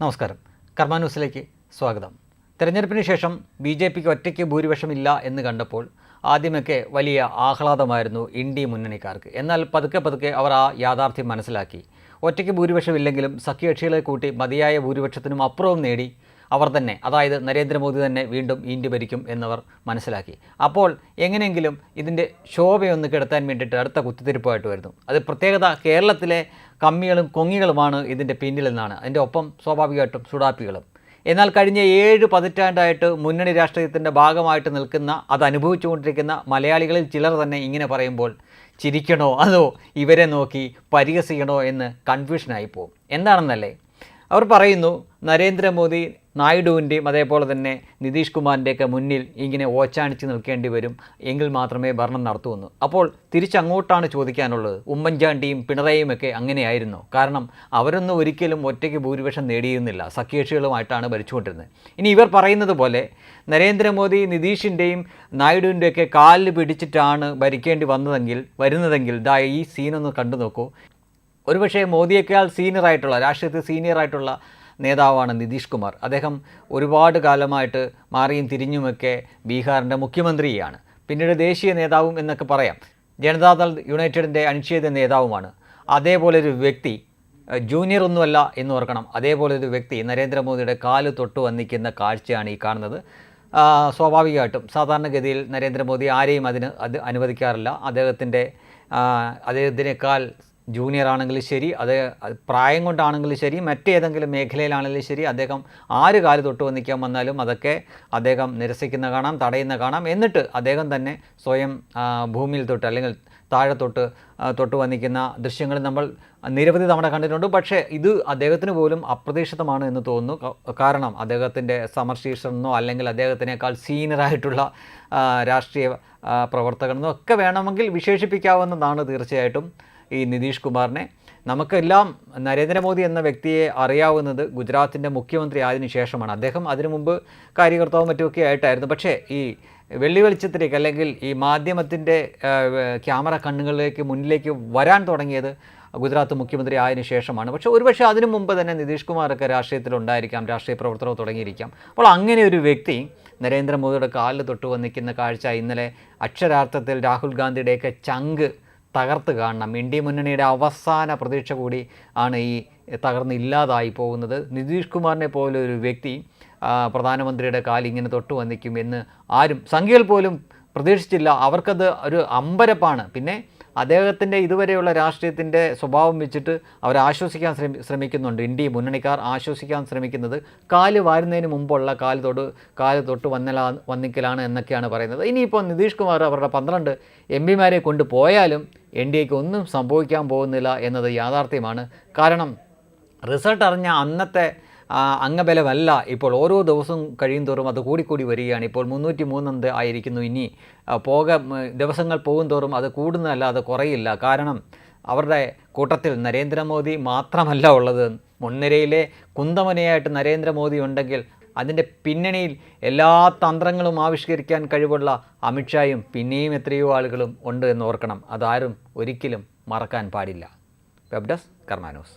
നമസ്കാരം. കർമ്മ ന്യൂസിലേക്ക് സ്വാഗതം. തെരഞ്ഞെടുപ്പിന് ശേഷം ബി ജെ പിക്ക് ഒറ്റയ്ക്ക് ഭൂരിപക്ഷമില്ല എന്ന് കണ്ടപ്പോൾ ആദ്യമൊക്കെ വലിയ ആഹ്ലാദമായിരുന്നു ഇന്ത്യ മുന്നണിക്കാർക്ക്. എന്നാൽ പതുക്കെ പതുക്കെ അവർ ആ യാഥാർത്ഥ്യം മനസ്സിലാക്കി. ഒറ്റയ്ക്ക് ഭൂരിപക്ഷമില്ലെങ്കിലും സഖ്യകക്ഷികളെ കൂട്ടി മതിയായ ഭൂരിപക്ഷത്തിനും അപ്പുറവും നേടി അവർ തന്നെ അതായത് നരേന്ദ്രമോദി തന്നെ വീണ്ടും ഇന്ത്യ ഭരിക്കും എന്നവർ മനസ്സിലാക്കി. അപ്പോൾ എങ്ങനെയെങ്കിലും ഇതിന്റെ ശോഭയൊന്ന് കെടുത്താൻ വേണ്ടിയിട്ട് അടുത്ത കുത്തിത്തിരിപ്പായിട്ട് വരുന്നു. അത് പ്രത്യേകത കേരളത്തിലെ കമ്മികളും കൊങ്ങികളുമാണ് ഇതിന്റെ പിന്നിലെന്നാണ്. അതിന്റെ ഒപ്പം സ്വാഭാവികമായിട്ടും സുഡാപ്പികളും. എന്നാൽ കഴിഞ്ഞ ഏഴ് പതിറ്റാണ്ടായിട്ട് മുന്നണി രാഷ്ട്രീയത്തിന്റെ ഭാഗമായിട്ട് നിൽക്കുന്ന അത് അനുഭവിച്ചുകൊണ്ടിരിക്കുന്ന മലയാളികളിൽ ചിലർ തന്നെ ഇങ്ങനെ പറയുമ്പോൾ ചിരിക്കണോ അതോ ഇവരെ നോക്കി പരിഹസിക്കണോ എന്ന് കൺഫ്യൂഷനായി പോകും എന്താണെന്നല്ലേ? അവർ പറയുന്നു നരേന്ദ്രമോദി നായിഡുവിന്റെയും അതേപോലെ തന്നെ നിതീഷ് കുമാറിന്റെയൊക്കെ മുന്നിൽ ഇങ്ങനെ ഓച്ചാണിച്ച് നിൽക്കേണ്ടി വരും. എങ്കിൽ മാത്രമേ ഭരണം നടത്തുമെന്ന് അപ്പോൾ തിരിച്ചങ്ങോട്ടാണ് ചോദിക്കാനുള്ളത്. ഉമ്മൻചാണ്ടിയും പിണറായിയും ഒക്കെ അങ്ങനെയായിരുന്നു. കാരണം അവരൊന്നും ഒരിക്കലും ഒറ്റയ്ക്ക് ഭൂരിപക്ഷം നേടിയിരുന്നില്ല. സഖ്യകക്ഷികളുമായിട്ടാണ് ഭരിച്ചുകൊണ്ടിരുന്നത്. ഇനി ഇവർ പറയുന്നത് പോലെ നരേന്ദ്രമോദി നിതീഷിന്റെയും നായിഡുവിന്റെയൊക്കെ കാലിൽ പിടിച്ചിട്ടാണ് ഭരിക്കേണ്ടി വന്നതെങ്കിൽ വരുന്നതെങ്കിൽ ദാ ഈ സീനൊന്ന് കണ്ടു നോക്കൂ. ഒരുപക്ഷേ മോദിയേക്കാൾ സീനിയറായിട്ടുള്ള രാഷ്ട്രീയത്തിൽ സീനിയറായിട്ടുള്ള നേതാവാണ് നിതീഷ് കുമാർ. അദ്ദേഹം ഒരുപാട് കാലമായിട്ട് മാറിയും തിരിഞ്ഞുമൊക്കെ ബീഹാറിന്റെ മുഖ്യമന്ത്രിയാണ്. പിന്നീട് ദേശീയ നേതാവും എന്നൊക്കെ പറയാം. ജനതാദൾ യുണൈറ്റഡിന്റെ അനുച്ഛേദ നേതാവുമാണ്. അതേപോലെ ഒരു വ്യക്തി ജൂനിയർ ഒന്നുമല്ല എന്ന് ഓർക്കണം. അതേപോലെ ഒരു വ്യക്തി നരേന്ദ്രമോദിയുടെ കാൽ തൊട്ട് വന്നിക്കുന്ന കാഴ്ചയാണ് ഈ കാണുന്നത്. സ്വാഭാവികമായിട്ടും സാധാരണഗതിയിൽ നരേന്ദ്രമോദി ആരെയും അതിന് അത് അനുവദിക്കാറില്ല. അദ്ദേഹത്തിന്റെ അദ്ദേഹത്തിനേക്കാൾ ജൂനിയർ ആണെങ്കിലും ശരി അത് പ്രായം കൊണ്ടാണെങ്കിലും ശരി മറ്റേതെങ്കിലും മേഖലയിലാണെങ്കിലും ശരി അദ്ദേഹം ആര് കാൽ തൊട്ട് വന്നിക്കാൻ വന്നാലും അതൊക്കെ അദ്ദേഹം നിരസിക്കുന്ന കാണാം തടയുന്ന കാണാം എന്നിട്ട് അദ്ദേഹം തന്നെ സ്വയം ഭൂമിയിൽ തൊട്ട് അല്ലെങ്കിൽ താഴെ തൊട്ട് തൊട്ട് വന്നിക്കുന്ന ദൃശ്യങ്ങൾ നമ്മൾ നിരവധി തവണ കണ്ടിട്ടുണ്ട്. പക്ഷേ ഇത് അദ്ദേഹത്തിന് പോലും അപ്രതീക്ഷിതമാണ് എന്ന് തോന്നുന്നു. കാരണം അദ്ദേഹത്തിന്റെ സമർശീഷനെന്നോ അല്ലെങ്കിൽ അദ്ദേഹത്തിനേക്കാൾ സീനിയറായിട്ടുള്ള രാഷ്ട്രീയ പ്രവർത്തകനെന്നോ ഒക്കെ വേണമെങ്കിൽ വിശേഷിപ്പിക്കാവുന്നതാണ് തീർച്ചയായിട്ടും. ഈ നിതീഷ് കുമാറിനെ. നമുക്കെല്ലാം നരേന്ദ്രമോദി എന്ന വ്യക്തിയെ അറിയാവുന്നത് ഗുജറാത്തിന്റെ മുഖ്യമന്ത്രി ആയതിനു ശേഷമാണ്. അദ്ദേഹം അതിനു മുമ്പ് കാര്യകർത്താവും മറ്റുമൊക്കെ ആയിട്ടായിരുന്നു. പക്ഷേ ഈ വെള്ളി വെളിച്ചത്തിലേക്ക് അല്ലെങ്കിൽ ഈ മാധ്യമത്തിന്റെ ക്യാമറ കണ്ണുകളിലേക്ക് മുന്നിലേക്ക് വരാൻ തുടങ്ങിയത് ഗുജറാത്ത് മുഖ്യമന്ത്രി ആയതിനു ശേഷമാണ്. പക്ഷേ ഒരുപക്ഷെ അതിനു മുമ്പ് തന്നെ നിതീഷ് കുമാറൊക്കെ രാഷ്ട്രീയത്തിലുണ്ടായിരിക്കാം രാഷ്ട്രീയ പ്രവർത്തനം തുടങ്ങിയിരിക്കാം. അപ്പോൾ അങ്ങനെ ഒരു വ്യക്തി നരേന്ദ്രമോദിയുടെ കാലിൽ തൊട്ട് വന്നിക്കുന്ന കാഴ്ച ഇന്നലെ അക്ഷരാർത്ഥത്തിൽ രാഹുൽ ഗാന്ധിയുടെയൊക്കെ ചങ്ക് തകർത്ത് കാണണം. ഇന്ത്യ മുന്നണിയുടെ അവസാന പ്രതീക്ഷ കൂടി ആണ് ഈ തകർന്ന് ഇല്ലാതായി പോകുന്നത്. നിതീഷ് കുമാറിനെ പോലെ ഒരു വ്യക്തി പ്രധാനമന്ത്രിയുടെ കാലിങ്ങനെ തൊട്ട് വന്നിക്കും എന്ന് ആരും സംഖ്യകൾ പോലും പ്രതീക്ഷിച്ചില്ല. അവർക്കത് ഒരു അമ്പരപ്പാണ്. പിന്നെ അദ്ദേഹത്തിന്റെ ഇതുവരെയുള്ള രാഷ്ട്രീയത്തിന്റെ സ്വഭാവം വെച്ചിട്ട് അവർ ആശ്വസിക്കാൻ ശ്രമി ശ്രമിക്കുന്നുണ്ട്. ഇന്ത്യ മുന്നണിക്കാർ ആശ്വസിക്കാൻ ശ്രമിക്കുന്നത് കാൽ വാരുന്നതിന് മുമ്പുള്ള കാൽ തൊട്ട് കാൽ തൊട്ട് വന്നലാ വന്നിക്കലാണ് എന്നൊക്കെയാണ് പറയുന്നത്. ഇനിയിപ്പോൾ നിതീഷ് കുമാർ അവരുടെ പന്ത്രണ്ട് എം പിമാരെ കൊണ്ടുപോയാലും എൻ ഡി എക്ക് ഒന്നും സംഭവിക്കാൻ പോകുന്നില്ല എന്നത് യാഥാർത്ഥ്യമാണ്. കാരണം റിസൾട്ട് അറിഞ്ഞ അന്നത്തെ അംഗബലമല്ല. ഇപ്പോൾ ഓരോ ദിവസവും കഴിയും തോറും അത് കൂടിക്കൂടി വരികയാണ്. ഇപ്പോൾ മുന്നൂറ്റി മൂന്നെന്ത് ആയിരിക്കുന്നു ഇനി. പോക ദിവസങ്ങൾ പോകും തോറും അത് കൂടുന്നതല്ല അത് കുറയില്ല. കാരണം അവരുടെ കൂട്ടത്തിൽ നരേന്ദ്രമോദി മാത്രമല്ല ഉള്ളത്. മുൻനിരയിലെ കുന്തമനയായിട്ട് നരേന്ദ്രമോദി ഉണ്ടെങ്കിൽ അതിന്റെ പിന്നണിയിൽ എല്ലാ തന്ത്രങ്ങളും ആവിഷ്കരിക്കാൻ കഴിവുള്ള അമിത്ഷായും പിന്നെയും എത്രയോ ആളുകളും ഉണ്ട് എന്ന് ഓർക്കണം. അതാരും ഒരിക്കലും മറക്കാൻ പാടില്ല. Web desk കർമാനോസ്